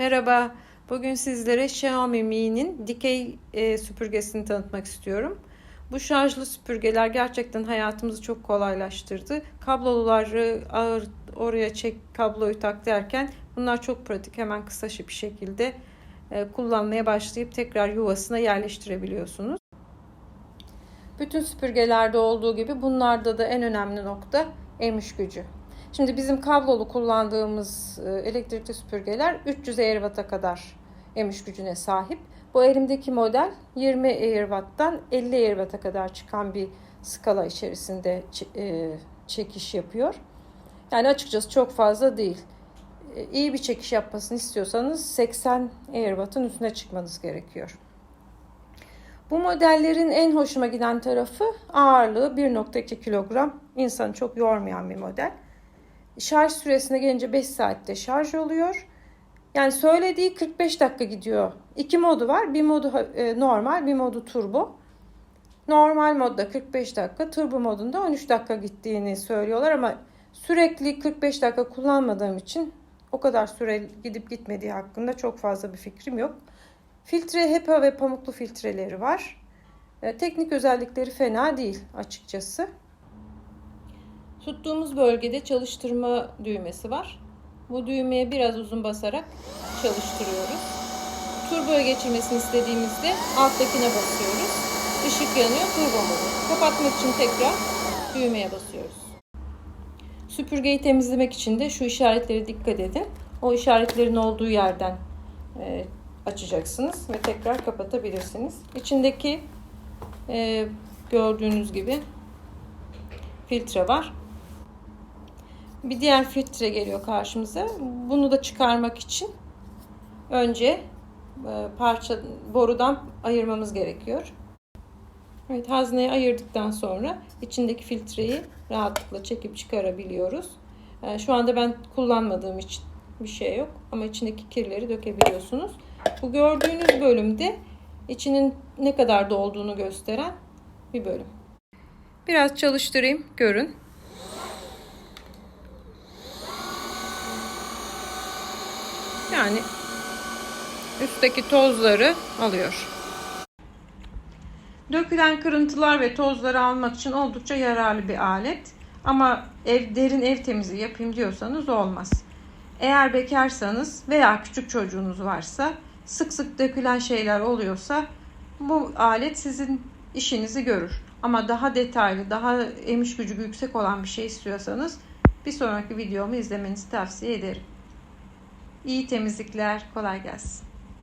Merhaba, bugün sizlere Xiaomi Mi'nin dikey e, süpürgesini tanıtmak istiyorum. Bu şarjlı süpürgeler gerçekten hayatımızı çok kolaylaştırdı. Kabloluları ağır oraya çek kabloyu tak derken bunlar çok pratik. Hemen kısa bir şekilde e, kullanmaya başlayıp tekrar yuvasına yerleştirebiliyorsunuz. Bütün süpürgelerde olduğu gibi bunlarda da en önemli nokta emiş gücü. Şimdi bizim kablolu kullandığımız e, elektrikli süpürgeler 300 Airwatt'a kadar emiş gücüne sahip. Bu elimdeki model 20 Airwatt'tan 50 Airwatt'a kadar çıkan bir skala içerisinde e, çekiş yapıyor. Yani açıkçası çok fazla değil. E, iyi bir çekiş yapmasını istiyorsanız 80 Airwatt'ın üstüne çıkmanız gerekiyor. Bu modellerin en hoşuma giden tarafı ağırlığı 1.2 kilogram. İnsanı çok yormayan bir model. Şarj süresine gelince 5 saatte şarj oluyor. Yani söylediği 45 dakika gidiyor. İki modu var. Bir modu e, normal, bir modu turbo. Normal modda 45 dakika, turbo modunda 13 dakika gittiğini söylüyorlar ama sürekli 45 dakika kullanmadığım için o kadar süre gidip gitmediği hakkında çok fazla bir fikrim yok. Filtre HEPA ve pamuklu filtreleri var. E, teknik özellikleri fena değil açıkçası. Tuttuğumuz bölgede çalıştırma düğmesi var. Bu düğmeye biraz uzun basarak çalıştırıyoruz. Turboya geçirmesini istediğimizde alttakine basıyoruz. Işık yanıyor turbo modu. Kapatmak için tekrar düğmeye basıyoruz. Süpürgeyi temizlemek için de şu işaretleri dikkat edin. O işaretlerin olduğu yerden e, açacaksınız ve tekrar kapatabilirsiniz. İçindeki e, gördüğünüz gibi filtre var. Bir diğer filtre geliyor karşımıza. Bunu da çıkarmak için önce e, parça borudan ayırmamız gerekiyor. Evet hazneyi ayırdıktan sonra içindeki filtreyi rahatlıkla çekip çıkarabiliyoruz. E, şu anda ben kullanmadığım için bir şey yok ama içindeki kirleri dökebiliyorsunuz. Bu gördüğünüz bölümde içinin ne kadar dolduğunu gösteren bir bölüm. Biraz çalıştırayım görün. Yani üstteki tozları alıyor. Dökülen kırıntılar ve tozları almak için oldukça yararlı bir alet. Ama ev, derin ev temizliği yapayım diyorsanız olmaz. Eğer bekarsanız veya küçük çocuğunuz varsa sık sık dökülen şeyler oluyorsa bu alet sizin işinizi görür. Ama daha detaylı, daha emiş gücü yüksek olan bir şey istiyorsanız bir sonraki videomu izlemenizi tavsiye ederim. İyi temizlikler, kolay gelsin.